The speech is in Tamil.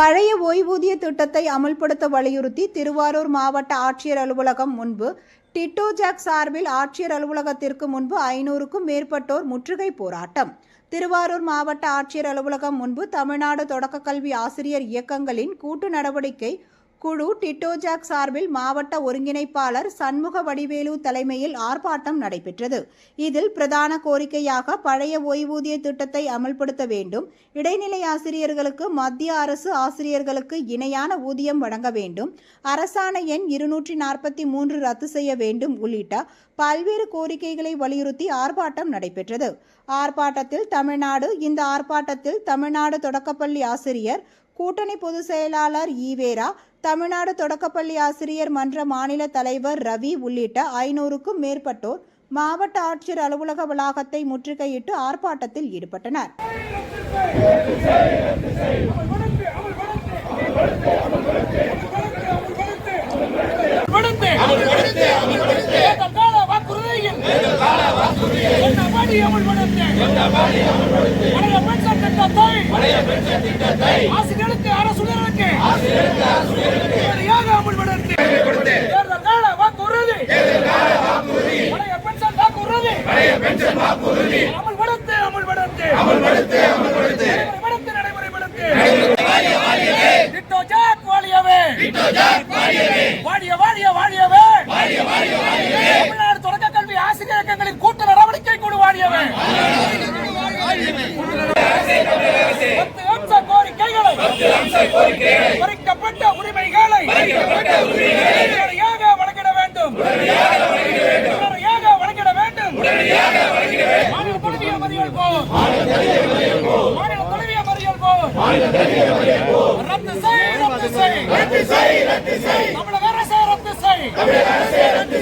பழைய ஓய்வூதிய திட்டத்தை அமல்படுத்த வலியுறுத்தி திருவாரூர் மாவட்ட ஆட்சியர் அலுவலகம் முன்பு டிட்டோ ஜாக் சார்பில் ஆட்சியர் அலுவலகத்திற்கு முன்பு ஐநூறுக்கும் மேற்பட்டோர் முற்றுகை போராட்டம். திருவாரூர் மாவட்ட ஆட்சியர் அலுவலகம் முன்பு தமிழ்நாடு தொடக்க கல்வி ஆசிரியர் இயக்கங்களின் கூட்டு நடவடிக்கை குழு டிட்டோஜாக் சார்பில் மாவட்ட ஒருங்கிணைப்பாளர் சண்முக வடிவேலு தலைமையில் ஆர்ப்பாட்டம் நடைபெற்றது. இதில் பிரதான கோரிக்கையாக பழைய ஓய்வூதிய திட்டத்தை அமல்படுத்த வேண்டும். இடைநிலை ஆசிரியர்களுக்கு மத்திய அரசு ஆசிரியர்களுக்கு இணையான ஊதியம் வழங்க வேண்டும். அரசாணை எண் இருநூற்றி நாற்பத்தி மூன்று ரத்து செய்ய வேண்டும் உள்ளிட்ட பல்வேறு கோரிக்கைகளை வலியுறுத்தி ஆர்ப்பாட்டம் நடைபெற்றது. ஆர்ப்பாட்டத்தில் தமிழ்நாடு இந்த ஆர்ப்பாட்டத்தில் தமிழ்நாடு தொடக்கப்பள்ளி ஆசிரியர் கூட்டணி பொதுச் செயலாளர் ஈவேரா தமிழ்நாடு தொடக்கப்பள்ளி ஆசிரியர் மன்ற மாநில தலைவர் ரவி உள்ளிட்ட ஐநூறுக்கும் மேற்பட்டோர் மாவட்ட ஆட்சியர் அலுவலக வளாகத்தை முற்றுகையிட்டு ஆர்ப்பாட்டத்தில் ஈடுபட்டனர் அமல்படுத்து அமல்படுத்து கால வாக்குறுதியில் எண்ணமாடி அமல்படுத்து பழைய பென்ஷன் திட்டத்தை ஆசிரியர்களுக்கு அரசுகளுக்கு அமல்படுத்து தேர்தல் கால வாக்குறுதி பழைய பென்ஷன் வாக்குறுதி அமல்படுத்து அமல்படுத்து நடைமுறைப்படுத்து டிட்டோ ஜாக் வாழியவே வாழிய வாழிய வாழியவே தமிழ்நாடு தொடக்க கல்வி ஆசிரியர் இயக்கங்களின் நடவடிக்கை குழு வாழியவே பத்து அம்ச கோரிக்கைகளை பறிக்கப்பட்ட உரிமைகளை உடனடியாக வழங்கிட வேண்டும். உடனடியாக வழங்கிட வேண்டும். மாநில தலைவிய மறியல் போ மாநில தலைவிய மறியல் போ ரத்து செய் ரத்து செய். தமிழக அரசு ரத்து செய்.